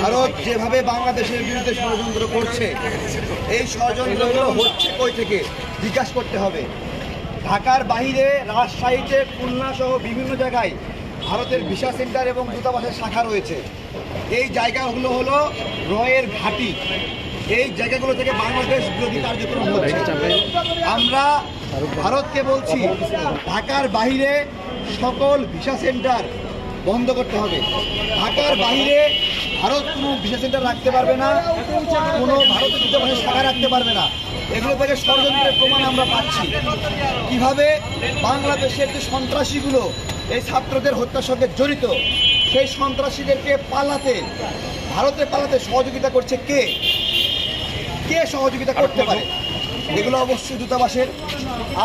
ভারত যেভাবে বাংলাদেশের বিরুদ্ধে ষড়যন্ত্র করছে, এই ষড়যন্ত্রগুলো হচ্ছে কই থেকে? বিকাশ করতে হবে। ঢাকার বাইরে, রাজশাহীতে খুলনা সহ বিভিন্ন জায়গায় ভারতের ভিসা সেন্টার এবং দূতাবাসের শাখা রয়েছে। এই জায়গাগুলো হলো রয়ের ঘাঁটি। এই জায়গাগুলো থেকে বাংলাদেশ বিরোধী কার্যক্রম হচ্ছে। আমরা ভারতকে বলছি ঢাকার বাইরে সকল ভিসা সেন্টার বন্ধ করতে হবে। ঢাকার বাইরে ভারত কোনো ভিসা সেন্টার রাখতে পারবে না কোনো ভারতের দূতাবাসের শাখা রাখতে পারবে না। এগুলো থেকে ষড়যন্ত্রের প্রমাণ আমরা পাচ্ছি। কীভাবে বাংলাদেশের যে সন্ত্রাসীগুলো এই ছাত্রদের হত্যার সঙ্গে জড়িত সেই সন্ত্রাসীদেরকে পালাতে ভারতে পালাতে সহযোগিতা করছে কে? কে সহযোগিতা করতে পারে? এগুলো অবশ্যই দূতাবাসের,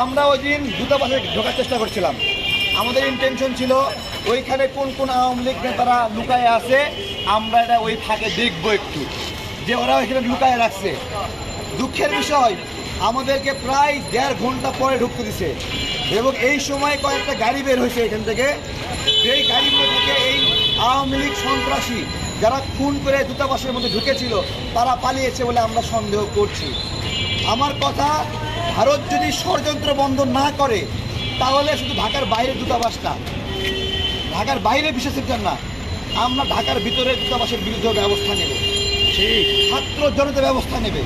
আমরা ওই দিন দূতাবাসে ঢোকার চেষ্টা করছিলাম। আমাদের ইন্টেনশন ছিল ওইখানে কোন কোন আওয়ামী লীগ নেতারা লুকায় আছে, আমরা এটা ওই ফাঁকে দেখব একটু। যে ওরা ওইখানে লুকায় রাখছে। দুঃখের বিষয়, আমাদেরকে প্রায় দেড় ঘণ্টা পরে ঢুকতে দিছে। এবং এই সময় কয়েকটা গাড়ি বের হয়েছে এখান থেকে। যেই গাড়িগুলো থেকে এই আওয়ামী লীগ সন্ত্রাসী যারা খুন করে দূতাবাসের মধ্যে ঢুকেছিল, তারা পালিয়েছে বলে আমরা সন্দেহ করছি। আমার কথা ভারত যদি ষড়যন্ত্র বন্ধ না করে তাহলে শুধু ঢাকার বাইরে দূতাবাস না ঢাকার বাইরে বিশেষ না আমরা ঢাকার ভিতরে দূতাবাসের বিরুদ্ধে ব্যবস্থা নেব। ঠিক। ছাত্র জনতা ব্যবস্থা নেবে।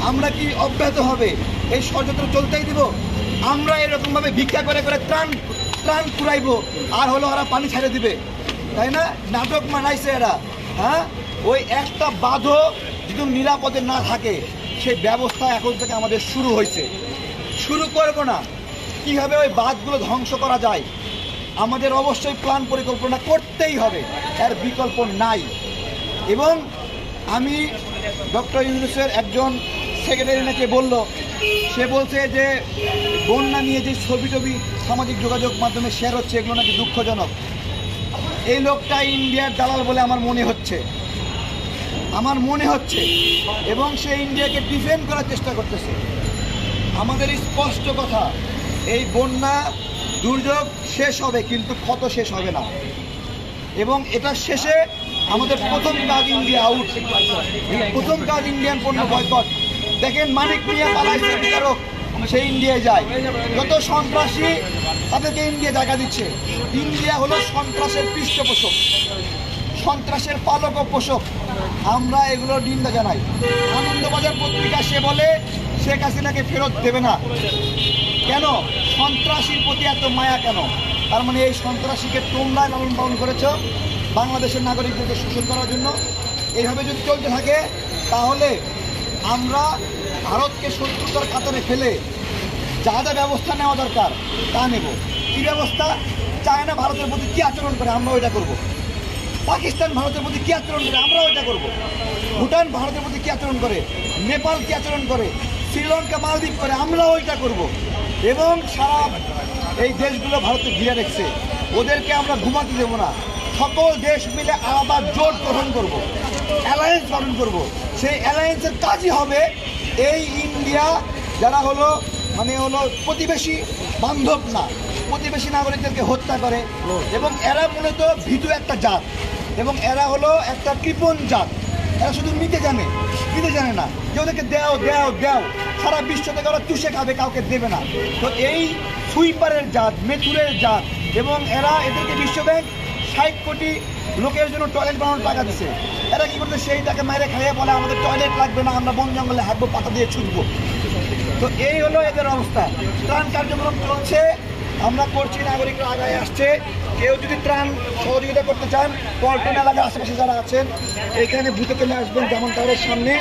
আমরা কি অব্যাহত হবে? এই ষড়যন্ত্র চলতেই দিব? আমরা এরকমভাবে ভিক্ষা করে করে ত্রাণ ত্রাণ কুড়াইবো আর হলো ওরা পানি ছেড়ে দিবে। তাই না? নাটক মানাইছে এরা। হ্যাঁ? ওই একটা বাঁধও যদি নিরাপদে না থাকে সেই ব্যবস্থা এখন থেকে আমাদের শুরু হয়েছে। শুরু করব না। কীভাবে ওই বাঁধগুলো ধ্বংস করা যায়? আমাদের অবশ্যই প্ল্যান পরিকল্পনা করতেই হবে। এর বিকল্প নাই। এবং আমি ডক্টর ইউনুসের একজন সেক্রেটারি নাকি বলল, সে বলছে যে, বন্যা নিয়ে যে ছবি টবি সামাজিক যোগাযোগ মাধ্যমে শেয়ার হচ্ছে, এগুলো নাকি দুঃখজনক। এই লোকটা ইন্ডিয়ার দালাল বলে আমার মনে হচ্ছে। আমার মনে হচ্ছে এবং সে ইন্ডিয়াকে ডিফেন্ড করার চেষ্টা করতেছে। আমাদের স্পষ্ট কথা, এই বন্যা দুর্যোগ শেষ হবে, কিন্তু ক্ষত শেষ হবে না। এবং এটা শেষে আমাদের প্রথম কাজ ইন্ডিয়া আউট প্রথম কাজ ইন্ডিয়ান পণ্য বয়কট দেখেন মানিক মিয়া পালাইছে, বিচারক সে ইন্ডিয়ায় যায়। যত সন্ত্রাসী তাদেরকে ইন্ডিয়া জায়গা দিচ্ছে। ইন্ডিয়া হলো সন্ত্রাসের পৃষ্ঠপোষক। সন্ত্রাসের পালক ও পোষক। আমরা এগুলো নিন্দা জানাই। আনন্দবাজার পত্রিকা সে বলে, শেখ হাসিনাকে ফেরত দেবে না। কেন? সন্ত্রাসীর প্রতি এত মায়া কেন? তার মানে এই সন্ত্রাসীকে তোমরা লালন পালন করেছ বাংলাদেশের নাগরিকদেরকে শোষণ করার জন্য। এইভাবে যদি চলতে থাকে, তাহলে আমরা ভারতকে শত্রুতার কাতারে ফেলে যা যা ব্যবস্থা নেওয়া দরকার তা নেব। কী ব্যবস্থা? চায়না ভারতের প্রতি কী আচরণ করে? আমরা ওইটা করব। পাকিস্তান ভারতের প্রতি কী আচরণ করে? আমরাও এটা করব। ভুটান ভারতের প্রতি কী আচরণ করে? নেপাল কী আচরণ করে? শ্রীলঙ্কা, মালদ্বীপ করে? আমরাও ওইটা করব। এবং সারা এই দেশগুলো ভারতে ঘিরে রেখেছে। ওদেরকে আমরা ঘুমাতে দেবো না। সকল দেশ মিলে আলাদা জোট গঠন করব। অ্যালায়েন্স গঠন করব। সেই অ্যালায়েন্সের কাজই হবে এই ইন্ডিয়া যারা হলো মানে হলো প্রতিবেশী বান্ধব না, প্রতিবেশী নাগরিকদেরকে হত্যা করে। এবং এরা মূলত ভীতু একটা জাত। এবং এরা হলো একটা কৃপণ জাত। এরা শুধু নিতে জানে নিতে জানে না। যে ওদেরকে দেও দেও দেও। সারা বিশ্ব থেকে ওরা চুষে খাবে, কাউকে দেবে না। তো এই সুইপারের জাত, মেথুরের জাত এবং এরা এদেরকে বিশ্বব্যাংক ষাট কোটি লোকের জন্য টয়লেট বানানোর টাকা দিছে। এরা কি করতে সেই টাকা মাইরে খাইয়ে বলে, আমাদের টয়লেট লাগবে না, আমরা বন জঙ্গলে হাঁটবো, পাতা দিয়ে ছুটবো। তো এই হলো এদের অবস্থা। ত্রাণ কার্যক্রম চলছে। আমরা করছি নাগরিকরা আগায় আসছে। কেউ যদি ত্রাণ সহযোগিতা করতে চান পল্টন এলাকার আশেপাশে যারা আছেন এখানে ভূতে চলে আসবেন যেমন তাদের সামনে।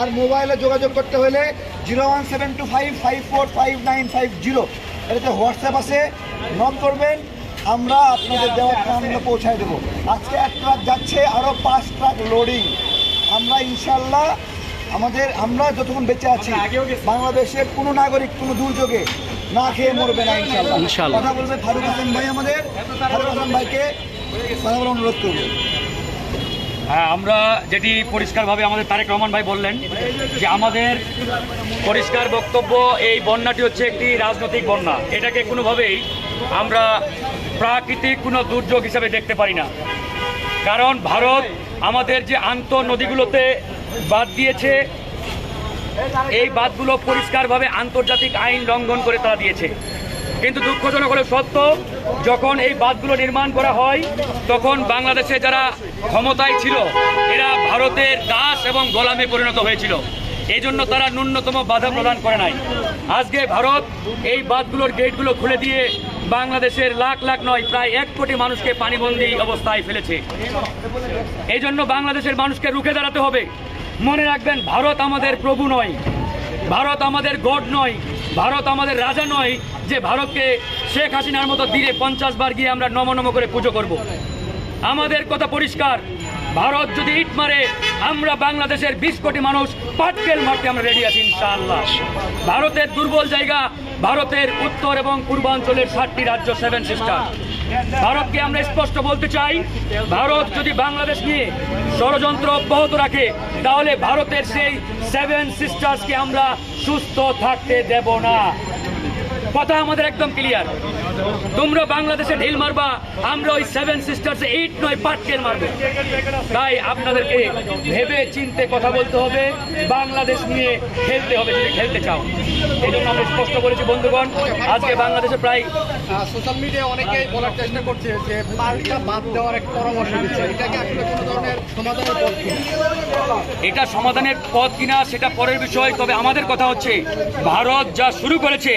আর মোবাইলে যোগাযোগ করতে হলে zero one seven two five five four five nine five zero. এটাতে হোয়াটসঅ্যাপ আছে নক করবেন আমরা আপনাদের দেওয়া ত্রাণগুলো পৌঁছায় দেবো। আজকে এক ট্রাক যাচ্ছে আরও পাঁচ ট্রাক লোডিং আমরা ইনশাল্লাহ আমাদের আমরা যতক্ষণ বেঁচে আছি বাংলাদেশের কোনো নাগরিক কোনো দুর্যোগে না খেয়ে মরবে না ইনশাল্লাহ কথা বলবে ফারুক হাসান ভাই আমাদের। ফারুক হাসান ভাইকে কথা বলার অনুরোধ করব। হ্যাঁ আমরা যেটি পরিষ্কারভাবে আমাদের তারেক রহমান ভাই বললেন যে আমাদের পরিষ্কার বক্তব্য এই বন্যাটি হচ্ছে একটি রাজনৈতিক বন্যা। এটাকে কোনোভাবেই আমরা প্রাকৃতিক কোনো দুর্যোগ হিসাবে দেখতে পারি না। কারণ ভারত আমাদের যে আন্ত নদীগুলোতে বাদ দিয়েছে এই বাঁধগুলো পরিষ্কারভাবে আন্তর্জাতিক আইন লঙ্ঘন করে তারা দিয়েছে। কিন্তু দুঃখজনক হলে সত্য, যখন এই বাঁধগুলো নির্মাণ করা হয়, তখন বাংলাদেশে যারা ক্ষমতায় ছিল, এরা ভারতের দাস এবং গোলামে পরিণত হয়েছিল। এই জন্য তারা ন্যূনতম বাধা প্রদান করে নাই। আজকে ভারত এই বাঁধগুলোর গেটগুলো খুলে দিয়ে বাংলাদেশের লাখ লাখ নয়, প্রায় এক কোটি মানুষকে পানিবন্দী অবস্থায় ফেলেছে। এই জন্য বাংলাদেশের মানুষকে রুখে দাঁড়াতে হবে। মনে রাখবেন, ভারত আমাদের প্রভু নয়। ভারত আমাদের গড নয়। ভারত আমাদের রাজা নয় যে ভারতকে শেখ হাসিনার মতো দিনে পঞ্চাশ বার গিয়ে আমরা নম নম করে পুজো করব। আমাদের কথা পরিষ্কার, ভারত যদি ইট মারে, আমরা বাংলাদেশের বিশ কোটি মানুষ পাটকেল মারতে আমরা রেডি আছি, ইনশাআল্লাহ। ভারতের দুর্বল জায়গা, ভারতের উত্তর এবং পূর্বাঞ্চলের ষাটটি রাজ্য সেভেন সিস্টার ভারতকে আমরা স্পষ্ট বলতে চাই, ভারত যদি বাংলাদেশ নিয়ে ষড়যন্ত্র অব্যাহত রাখে, তাহলে ভারতের সেই সেভেন সিস্টার্সকে আমরা সুস্থ থাকতে দেব না। কথা আমাদের একদম ক্লিয়ার তোমরা বাংলাদেশে ঢিল মারবা আমরা ওই সেভেন সিস্টার্স এইট নয় পাটকেল মারবো। তাই আপনাদেরকে ভেবে চিনতে কথা বলতে হবে বাংলাদেশ নিয়ে খেলতে হবে যদি খেলতে চাও। এই জন্য আমরা স্পষ্ট করেছি বন্ধুগণ আজকে বাংলাদেশে প্রায় সোশ্যাল মিডিয়া অনেকেই বলার চেষ্টা করছে যে পাল্টা বাদ দেওয়ার এক পরামর্শ দিচ্ছে। এটাকে আসলে কোনো ধরনের সমাধানের পথ এটা সমাধানের পথ কিনা সেটা পরের বিষয়। তবে আমাদের কথা হচ্ছে ভারত যা শুরু করেছে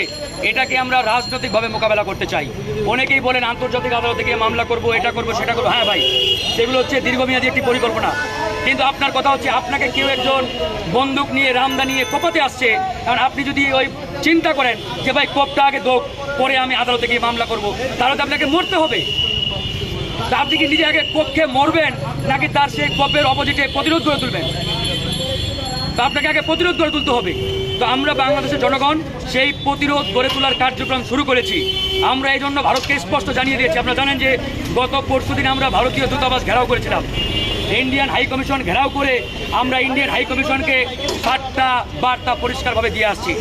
এটাকে আমরা রাজনৈতিকভাবে মোকাবেলা করতে চাই। অনেকেই বলেন, আন্তর্জাতিক আদালতে গিয়ে মামলা করব, এটা করব, সেটা করব। হ্যাঁ ভাই, সেগুলো হচ্ছে দীর্ঘমেয়াদী একটি পরিকল্পনা। কিন্তু আপনার কথা হচ্ছে, আপনাকে কেউ একজন বন্দুক নিয়ে, রামদা নিয়ে কোপাতে আসছে। কারণ আপনি যদি ওই চিন্তা করেন যে, ভাই, কোপটা আগে দোক, পরে আমি আদালতে গিয়ে মামলা করব, তাহলে তো আপনাকে মরতে হবে। তা আপনি কি নিজে আগে কক্ষে মরবেন, নাকি তার সেই কপের অপোজিটে প্রতিরোধ করে তুলবেন? তো আপনাকে আগে প্রতিরোধ গড়ে তুলতে হবে। তো আমরা বাংলাদেশের জনগণ সেই প্রতিরোধ গড়ে তোলার কার্যক্রম শুরু করেছি। আমরা এই জন্য ভারতকে স্পষ্ট জানিয়ে দিয়েছি। আপনারা জানেন যে গত পরশুদিন আমরা ভারতীয় দূতাবাস ঘেরাও করেছিলাম। ইন্ডিয়ান হাই কমিশন ঘেরাও করে আমরা ইন্ডিয়ান হাই কমিশনকে সাতটা বার্তা পরিষ্কারভাবে দিয়ে আসছি।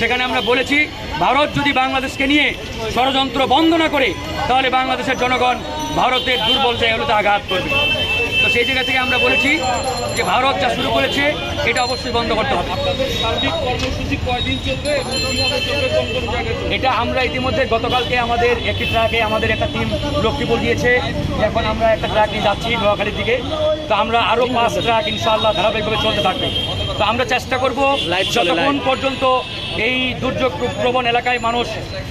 সেখানে আমরা বলেছি, ভারত যদি বাংলাদেশকে নিয়ে ষড়যন্ত্র বন্ধ না করে, তাহলে বাংলাদেশের জনগণ ভারতের দুর্বল জায়গাগুলোতে আঘাত করবে। তো সেই জায়গা থেকে আমরা বলেছি যে ভারত যা শুরু করেছে এটা অবশ্যই বন্ধ করতে হবে? এটা আমরা ইতিমধ্যে গতকালকে আমাদের একটি ট্রাকে আমাদের একটা টিম লক্ষ্মীপুর দিয়েছে। এখন আমরা একটা ট্রাক নিয়ে যাচ্ছি নোয়াখালীর দিকে। তো আমরা আরও পাঁচ ট্রাক ইনশাআল্লাহ ধারাবাহিকভাবে চলতে থাকবে। তো আমরা চেষ্টা করব যতক্ষণ পর্যন্ত এই দুর্যোগ প্রবণ এলাকায় মানুষ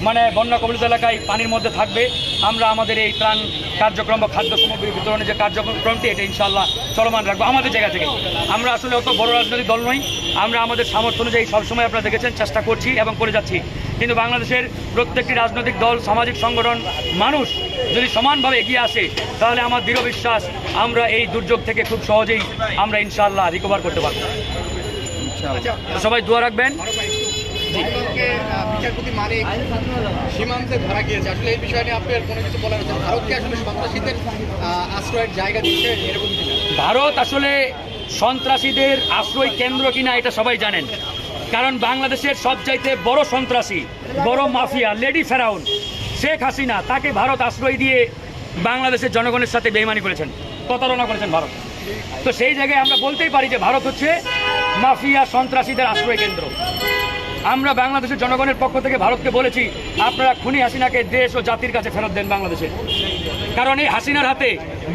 মানে বন্যা কবলিত এলাকায় পানির মধ্যে থাকবে আমরা আমাদের এই ত্রাণ কার্যক্রম বা খাদ্য সামগ্রী বিতরণের যে কার্যক্রমটি এটা ইনশাল্লাহ চলমান রাখব আমাদের জায়গা থেকে। আমরা আসলে অত বড় রাজনৈতিক দল নই আমরা আমাদের সামর্থ্য অনুযায়ী সবসময় আপনারা দেখেছেন চেষ্টা করছি এবং করে যাচ্ছি। কিন্তু বাংলাদেশের প্রত্যেকটি রাজনৈতিক দল সামাজিক সংগঠন মানুষ যদি সমানভাবে এগিয়ে আসে তাহলে আমার দৃঢ় বিশ্বাস আমরা এই দুর্যোগ থেকে খুব সহজেই আমরা ইনশাআল্লাহ রিকভার করতে পারব। তো সবাই দোয়া রাখবেন। বিচারপতি মানিক সীমান্তে ধরা গিয়েছে। আসলে এই বিষয়ে আপনার কোনো কিছু বলার আছে ভারতকে আসলে সন্ত্রাসীদের আশ্রয়ের জায়গা দিচ্ছে এরকম ভারত আসলে সন্ত্রাসীদের আশ্রয় কেন্দ্র কিনা এটা সবাই জানেন। কারণ বাংলাদেশের সবচাইতে বড় সন্ত্রাসী বড় মাফিয়া লেডি ফেরাউন শেখ হাসিনা তাকে ভারত আশ্রয় দিয়ে বাংলাদেশের জনগণের সাথে বেইমানি করেছেন প্রতারণা করেছেন ভারত। তো সেই জায়গায় আমরা বলতেই পারি যে ভারত হচ্ছে মাফিয়া সন্ত্রাসীদের আশ্রয় কেন্দ্র। আমরা বাংলাদেশের জনগণের পক্ষ থেকে ভারতকে বলেছি আপনারা খুনি হাসিনাকে দেশ ও জাতির কাছে ফেরত দেন বাংলাদেশে। কারণ এই হাসিনার হাতে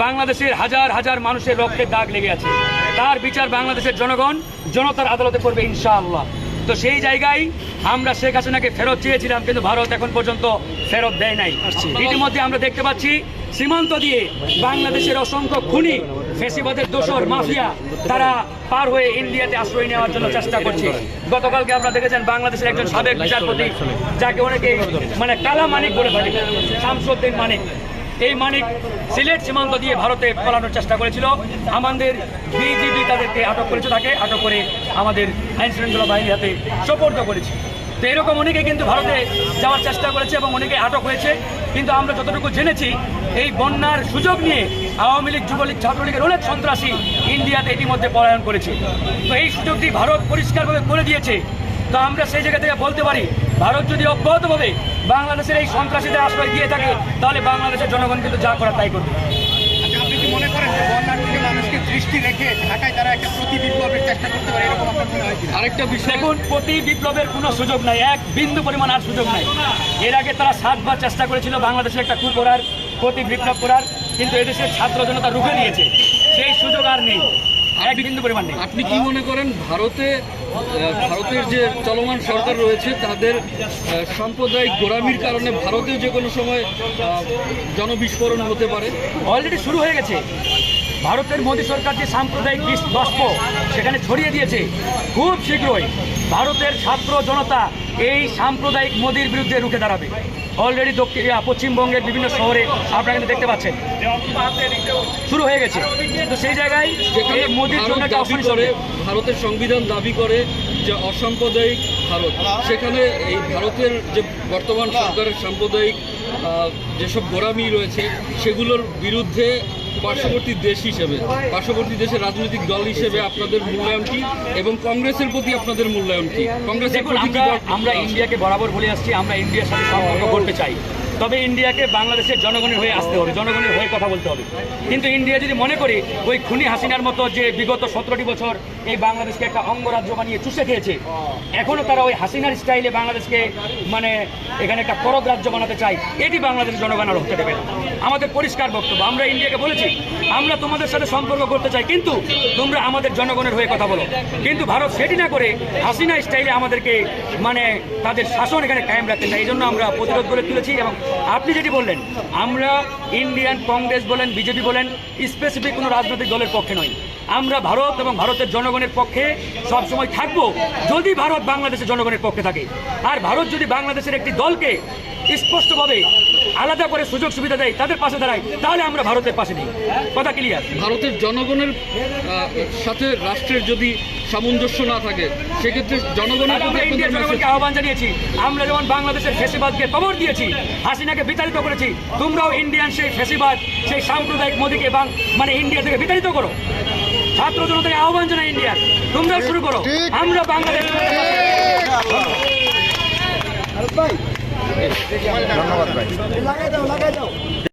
বাংলাদেশের হাজার হাজার মানুষের রক্তের দাগ লেগে আছে। তার বিচার বাংলাদেশের জনগণ জনতার আদালতে করবে ইনশাআল্লাহ। তো সেই জায়গায় আমরা শেখ হাসিনাকে ফেরত চেয়েছিলাম কিন্তু ভারত এখন পর্যন্ত ফেরত দেয় নাই। ইতিমধ্যে আমরা দেখতে পাচ্ছি সীমান্ত দিয়ে বাংলাদেশের অসংখ্য খুনি ফেসিবাদের দোসর মাফিয়া, তারা পার হয়ে ইন্ডিয়াতে আশ্রয় নেওয়ার জন্য চেষ্টা করছে। গতকালকে আপনারা দেখেছেন বাংলাদেশের একজন সাবেক বিচারপতি, যাকে অনেকে মানে কালা মানিক বলে থাকে শামসুদ্দিন মানিক। এই মানিক সিলেট সীমান্ত দিয়ে ভারতে পালানোর চেষ্টা করেছিল। আমাদের বিজিবি তাদেরকে আটক করেছে, তাকে আটক করে আমাদের আইন শৃঙ্খলা বাহিনীর হাতে সোপর্দ করেছে। তো এরকম অনেকে কিন্তু ভারতে যাওয়ার চেষ্টা করেছে এবং অনেকে আটক হয়েছে। কিন্তু আমরা যতটুকু জেনেছি, এই বন্যার সুযোগ নিয়ে আওয়ামী লীগ, যুবলীগ, ছাত্রলীগের অনেক সন্ত্রাসী ইন্ডিয়াতে ইতিমধ্যে পলায়ন করেছে। তো এই সুযোগটি ভারত পরিষ্কারভাবে করে দিয়েছে। তো আমরা সেই জায়গা থেকে বলতে পারি, ভারত যদি অব্যাহতভাবে বাংলাদেশের এই সন্ত্রাসীদের আশ্রয় দিয়ে থাকে, তাহলে বাংলাদেশের জনগণ কিন্তু যা করা তাই করবে। আচ্ছা আপনি কি মনে করেন যে বন্যার মানুষকে দৃষ্টি রেখে ঢাকায় তারা একটা প্রতি বিপ্লবের চেষ্টা করতে পারে এরকম আপনার মনে হয় আরেকটা বিষয় দেখুন প্রতি বিপ্লবের কোনো সুযোগ নাই এক বিন্দু পরিমাণ আর সুযোগ নাই। এর আগে তারা সাতবার চেষ্টা করেছিল বাংলাদেশে একটা কু করার প্রতি বিপ্লব করার কিন্তু এদেশের ছাত্র জনতা রুখে দিয়েছে সেই সুযোগ আর নেই এক বিন্দু পরিমাণ নেই। আপনি কি মনে করেন ভারতে ভারতের যে চলমান সরকার রয়েছে তাদের সাম্প্রদায়িক গোড়ামির কারণে ভারতে যে কোনো সময় জনবিস্ফোরণ হতে পারে? অলরেডি শুরু হয়ে গেছে। ভারতের মোদী সরকার যে সাম্প্রদায়িক বাষ্প সেখানে ছড়িয়ে দিয়েছে খুব শীঘ্রই ভারতের ছাত্র জনতা এই সাম্প্রদায়িক মোদির বিরুদ্ধে রুখে দাঁড়াবে। অলরেডি দক্ষিণ পশ্চিমবঙ্গের বিভিন্ন শহরে আপনারা কিন্তু দেখতে পাচ্ছেন। শুরু হয়ে গেছে। তো সেই জায়গায় এই মোদির জন্য দাবি করে ভারতের সংবিধান দাবি করে যে অসাম্প্রদায়িক ভারত। সেখানে এই ভারতের যে বর্তমান সরকারের সাম্প্রদায়িক যেসব গোড়ামি রয়েছে সেগুলোর বিরুদ্ধে পার্শ্ববর্তী দেশ হিসেবে পার্শ্ববর্তী দেশের রাজনৈতিক দল হিসেবে আপনাদের মূল্যায়ন কি এবং কংগ্রেসের প্রতি আপনাদের মূল্যায়ন কি? কংগ্রেসের প্রতি আমরা আমরা ইন্ডিয়াকে বরাবর বলে আসছি আমরা ইন্ডিয়ার সাথে সম্পর্ক করতে চাই। তবে ইন্ডিয়াকে বাংলাদেশের জনগণের হয়ে আসতে হবে, জনগণের হয়ে কথা বলতে হবে। কিন্তু ইন্ডিয়া যদি মনে করি ওই খুনি হাসিনার মতো যে বিগত সতেরোটি বছর এই বাংলাদেশকে একটা অঙ্গরাজ্য বানিয়ে চুষে খেয়েছে এখনও তারা ওই হাসিনার স্টাইলে বাংলাদেশকে মানে এখানে একটা করদ রাজ্য বানাতে চাই এটি বাংলাদেশের জনগণ আর হতে দেবে আমাদের পরিষ্কার বক্তব্য, আমরা ইন্ডিয়াকে বলেছি, আমরা তোমাদের সাথে সম্পর্ক করতে চাই, কিন্তু তোমরা আমাদের জনগণের হয়ে কথা বলো। কিন্তু ভারত সেটি না করে হাসিনা স্টাইলে আমাদেরকে মানে তাদের শাসন এখানে কায়েম রাখতে চাই এই জন্য আমরা প্রতিরোধ করে তুলেছি এবং আপনি যেটি বললেন, আমরা ইন্ডিয়ান কংগ্রেস বলেন, বিজেপি বলেন স্পেসিফিক কোনো রাজনৈতিক দলের পক্ষে নয় আমরা ভারত এবং ভারতের জনগণের পক্ষে সবসময় থাকব যদি ভারত বাংলাদেশের জনগণের পক্ষে থাকে। আর ভারত যদি বাংলাদেশের একটি দলকে স্পষ্টভাবে আলাদা করে সুযোগ সুবিধা দেয় তাদের পাশে দাঁড়ায় তাহলে আমরা ভারতের পাশে নেই। কথা ক্লিয়ার ভারতের জনগণের সাথে রাষ্ট্রের যদি সামঞ্জস্য না থাকে সেক্ষেত্রে জনগণের আমরা ইন্ডিয়ার জনগণকে আহ্বান জানিয়েছি আমরা যেমন বাংলাদেশের ফেসিবাদকে কবর দিয়েছি হাসিনাকে বিতাড়িত করেছি তোমরাও ইন্ডিয়ান সেই ফেসিবাদ সেই সাম্প্রদায়িক মোদীকে বাং মানে ইন্ডিয়া থেকে বিতাড়িত করো। ছাত্র জনতাকে আহ্বান জানাই ইন্ডিয়ার। তোমরাও শুরু করো। আমরা বাংলাদেশ ভাই। ধন্যবাদ ভাই।